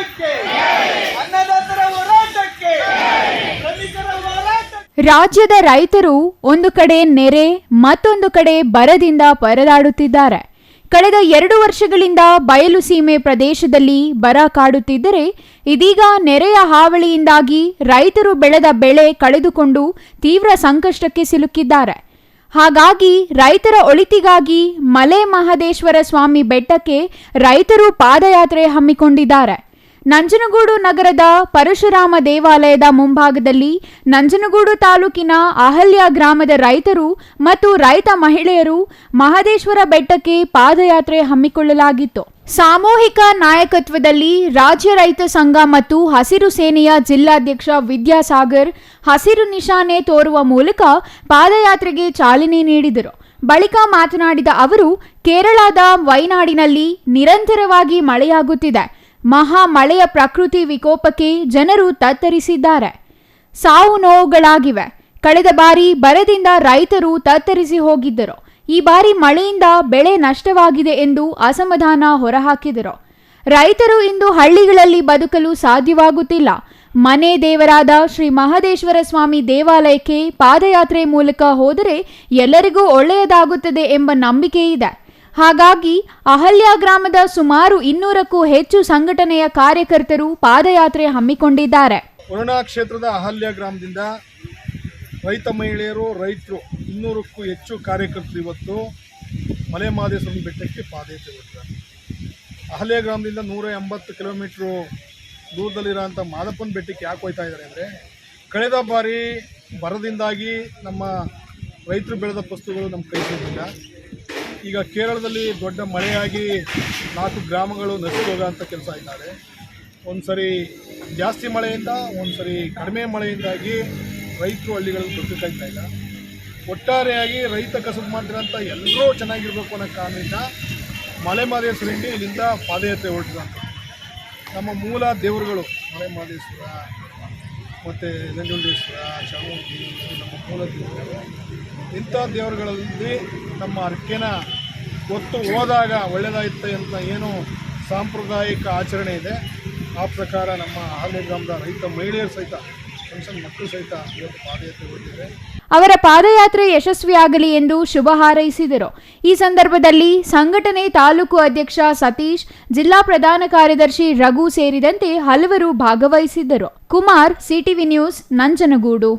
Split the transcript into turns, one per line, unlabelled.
ಹೋರಾಟಕ್ಕೆ. ಅನ್ನದಾತರ ಹೋರಾಟಕ್ಕೆ.
ರಾಜ್ಯದ ರೈತರು ಒಂದು ಕಡೆ ನೆರೆ, ಮತ್ತೊಂದು ಕಡೆ ಬರದಿಂದ ಪರದಾಡುತ್ತಿದ್ದಾರೆ. ಕಳೆದ ಎರಡು ವರ್ಷಗಳಿಂದ ಬಯಲು ಸೀಮೆ ಪ್ರದೇಶದಲ್ಲಿ ಬರ ಕಾಡುತ್ತಿದ್ದರೆ, ಇದೀಗ ನೆರೆಯ ಹಾವಳಿಯಿಂದಾಗಿ ರೈತರು ಬೆಳೆದ ಬೆಳೆ ಕಳೆದುಕೊಂಡು ತೀವ್ರ ಸಂಕಷ್ಟಕ್ಕೆ ಸಿಲುಕಿದ್ದಾರೆ. ಹಾಗಾಗಿ ರೈತರ ಒಳಿತಿಗಾಗಿ ಮಲೆ ಮಹದೇಶ್ವರ ಸ್ವಾಮಿ ಬೆಟ್ಟಕ್ಕೆ ರೈತರು ಪಾದಯಾತ್ರೆ ಹಮ್ಮಿಕೊಂಡಿದ್ದಾರೆ. ನಂಜನಗೂಡು ನಗರದ ಪರಶುರಾಮ ದೇವಾಲಯದ ಮುಂಭಾಗದಲ್ಲಿ ನಂಜನಗೂಡು ತಾಲೂಕಿನ ಅಹಲ್ಯ ಗ್ರಾಮದ ರೈತರು ಮತ್ತು ರೈತ ಮಹಿಳೆಯರು ಮಹದೇಶ್ವರ ಬೆಟ್ಟಕ್ಕೆ ಪಾದಯಾತ್ರೆ ಹಮ್ಮಿಕೊಳ್ಳಲಾಗಿತ್ತು. ಸಾಮೂಹಿಕ ನಾಯಕತ್ವದಲ್ಲಿ ರಾಜ್ಯ ರೈತ ಸಂಘ ಮತ್ತು ಹಸಿರು ಸೇನೆಯ ಜಿಲ್ಲಾಧ್ಯಕ್ಷ ವಿದ್ಯಾಸಾಗರ್ ಹಸಿರು ನಿಶಾನೆ ತೋರುವ ಮೂಲಕ ಪಾದಯಾತ್ರೆಗೆ ಚಾಲನೆ ನೀಡಿದರು. ಬಳಿಕ ಮಾತನಾಡಿದ ಅವರು, ಕೇರಳದ ವೈನಾಡಿನಲ್ಲಿ ನಿರಂತರವಾಗಿ ಮಳೆಯಾಗುತ್ತಿದೆ. ಮಹಾ ಮಳೆಯ ಪ್ರಕೃತಿ ವಿಕೋಪಕ್ಕೆ ಜನರು ತತ್ತರಿಸಿದ್ದಾರೆ. ಸಾವು ನೋವುಗಳಾಗಿವೆ. ಕಳೆದ ಬಾರಿ ಬರದಿಂದ ರೈತರು ತತ್ತರಿಸಿ ಹೋಗಿದ್ದರು. ಈ ಬಾರಿ ಮಳೆಯಿಂದ ಬೆಳೆ ನಷ್ಟವಾಗಿದೆ ಎಂದು ಅಸಮಾಧಾನ ಹೊರಹಾಕಿದರು. ರೈತರು ಇಂದು ಹಳ್ಳಿಗಳಲ್ಲಿ ಬದುಕಲು ಸಾಧ್ಯವಾಗುತ್ತಿಲ್ಲ. ಮನೆ ದೇವರಾದ ಶ್ರೀ ಮಹದೇಶ್ವರ ಸ್ವಾಮಿ ದೇವಾಲಯಕ್ಕೆ ಪಾದಯಾತ್ರೆ ಮೂಲಕ ಹೋದರೆ ಎಲ್ಲರಿಗೂ ಒಳ್ಳೆಯದಾಗುತ್ತದೆ ಎಂಬ ನಂಬಿಕೆ ಇದೆ. ಹಾಗಾಗಿ ಅಹಲ್ಯ ಗ್ರಾಮದ ಸುಮಾರು ಇನ್ನೂರಕ್ಕೂ ಹೆಚ್ಚು ಸಂಘಟನೆಯ ಕಾರ್ಯಕರ್ತರು ಪಾದಯಾತ್ರೆ ಹಮ್ಮಿಕೊಂಡಿದ್ದಾರೆ.
ಕೊರೋನಾ ಕ್ಷೇತ್ರದ ಅಹಲ್ಯ ಗ್ರಾಮದಿಂದ ರೈತ ಮಹಿಳೆಯರು, ರೈತರು ಇನ್ನೂರಕ್ಕೂ ಹೆಚ್ಚು ಕಾರ್ಯಕರ್ತರು ಇವತ್ತು ಮಲೆ ಮಹದೇಶ್ವರನ ಬೆಟ್ಟಕ್ಕೆ ಪಾದಯಾತ್ರೆ ಅಹಲ್ಯ ಗ್ರಾಮದಿಂದ ನೂರ ಎಂಬತ್ತು ಕಿಲೋಮೀಟ್ರು ದೂರದಲ್ಲಿರೋಂಥ ಮಾದಪ್ಪನ ಬೆಟ್ಟಕ್ಕೆ ಯಾಕೆ ಹೋಯ್ತಾ ಇದ್ದಾರೆ ಅಂದರೆ, ಕಳೆದ ಬಾರಿ ಬರದಿಂದಾಗಿ ನಮ್ಮ ರೈತರು ಬೆಳೆದ ವಸ್ತುಗಳು ನಮ್ಮ ಕೈ ಸೇರಿಲ್ಲ ಈಗ ಕೇರಳದಲ್ಲಿ ದೊಡ್ಡ ಮಳೆಯಾಗಿ ನಾಲ್ಕು ಗ್ರಾಮಗಳು ನಶಿಸಿ ಅಂತ ಕೆಲಸ ಇದ್ದಾರೆ ಒಂದು ಸರಿ ಜಾಸ್ತಿ ಮಳೆಯಿಂದ ಒಂದು ಸರಿ ಕಡಿಮೆ ಮಳೆಯಿಂದಾಗಿ ರೈತರು ಹಳ್ಳಿಗಳಲ್ಲಿ ಬದುಕಾಗ್ತಾ ಇಲ್ಲ. ಒಟ್ಟಾರೆಯಾಗಿ ರೈತ ಕಸಬು ಮಾಡ್ತಿರೋಂಥ ಎಲ್ಲರೂ ಚೆನ್ನಾಗಿರಬೇಕು ಅನ್ನೋ ಕಾರಣದಿಂದ ಮಲೆ ಮಹದೇಶ್ವರಿಗೆ ಇಲ್ಲಿಂದ ಪಾದಯಾತ್ರೆ ಹೊರಟಿರೋಂಥ ನಮ್ಮ ಮೂಲ ದೇವರುಗಳು ಮಲೆ ಮಹದೇಶ್ವರ, ಮತ್ತು ನಂಜುಂಡೇಶ್ವರ, ಚಾಮುಂಡಿ, ನಮ್ಮ ಮೂಲ ದೇವರುಗಳು, ಇಂಥ ದೇವರುಗಳಲ್ಲಿ ನಮ್ಮ ಅರ್ಕೆನ ಹೊತ್ತು ಹೋದಾಗ ಒಳ್ಳೆಯದಾಯ್ತು ಅಂತ ಏನು ಸಾಂಪ್ರದಾಯಿಕ ಆಚರಣೆ ಇದೆ. ಆ ಪ್ರಕಾರ ನಮ್ಮ ಹಾಲಿ ಗ್ರಾಮದ ರೈತ ಮಹಿಳೆಯರು ಸಹಿತ ಸಹಿತ
ಅವರ ಪಾದಯಾತ್ರೆ ಯಶಸ್ವಿಯಾಗಲಿ ಎಂದು ಶುಭ ಹಾರೈಸಿದರು. ಈ ಸಂದರ್ಭದಲ್ಲಿ ಸಂಘಟನೆ ತಾಲೂಕು ಅಧ್ಯಕ್ಷ ಸತೀಶ್, ಜಿಲ್ಲಾ ಪ್ರಧಾನ ಕಾರ್ಯದರ್ಶಿ ರಘು ಸೇರಿದಂತೆ ಹಲವರು ಭಾಗವಹಿಸಿದ್ದರು. Kumar, CTV news, Nanjangud.